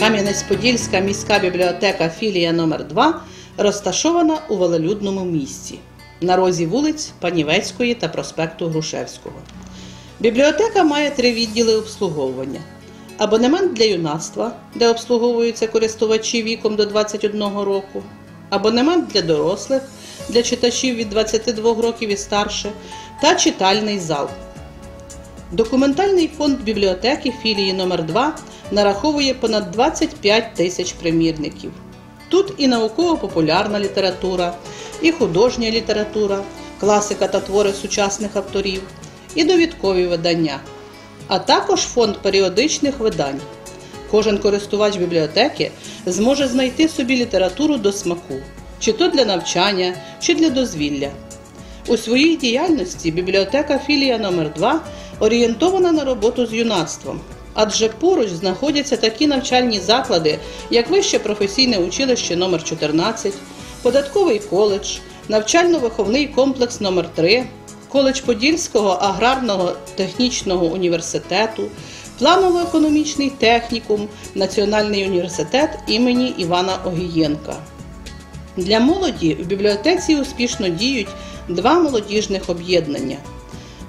Кам'янець-Подільська міська бібліотека філія номер 2 розташована у велелюдному місці на розі вулиць Панівецької та проспекту Грушевського. Бібліотека має три відділи обслуговування: абонемент для юнацтва, де обслуговуються користувачі віком до 21 року, абонемент для дорослих, для читачів від 22 років і старше, та читальний зал. Документальний фонд бібліотеки філії номер 2 нараховує понад 25 тисяч примірників. Тут і науково-популярна література, і художня література, класика та твори сучасних авторів, і довідкові видання, а також фонд періодичних видань. Кожен користувач бібліотеки зможе знайти собі літературу до смаку, чи то для навчання, чи для дозвілля. У своїй діяльності бібліотека філія номер 2 орієнтована на роботу з юнацтвом, адже поруч знаходяться такі навчальні заклади, як Вище професійне училище номер 14 податковий коледж, навчально-виховний комплекс номер 3 коледж Подільського аграрного технічного університету, планово-економічний технікум, Національний університет імені Івана Огієнка. Для молоді в бібліотеці успішно діють два молодіжних об'єднання.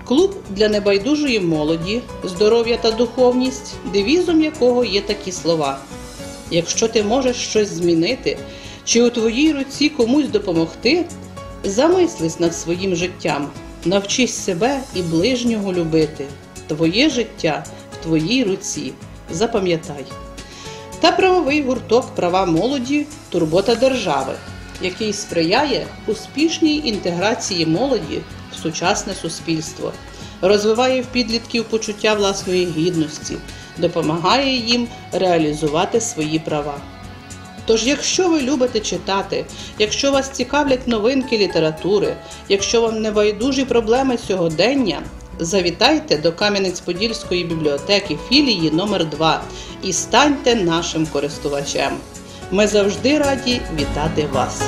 Клуб для небайдужої молоді, здоров'я та духовність, девізом якого є такі слова: якщо ти можеш щось змінити, чи у твоїй руці комусь допомогти, замислись над своїм життям, навчись себе і ближнього любити. Твоє життя в твоїй руці. Запам'ятай. Та правовий гурток права молоді турбота держави, який сприяє успішній інтеграції молоді сучасне суспільство, розвиває в підлітків почуття власної гідності, допомагає їм реалізувати свої права. Тож, якщо ви любите читати, якщо вас цікавлять новинки літератури, якщо вам не байдужі проблеми сьогодення, завітайте до Кам'янець-Подільської бібліотеки філії номер 2 і станьте нашим користувачем. Ми завжди раді вітати вас!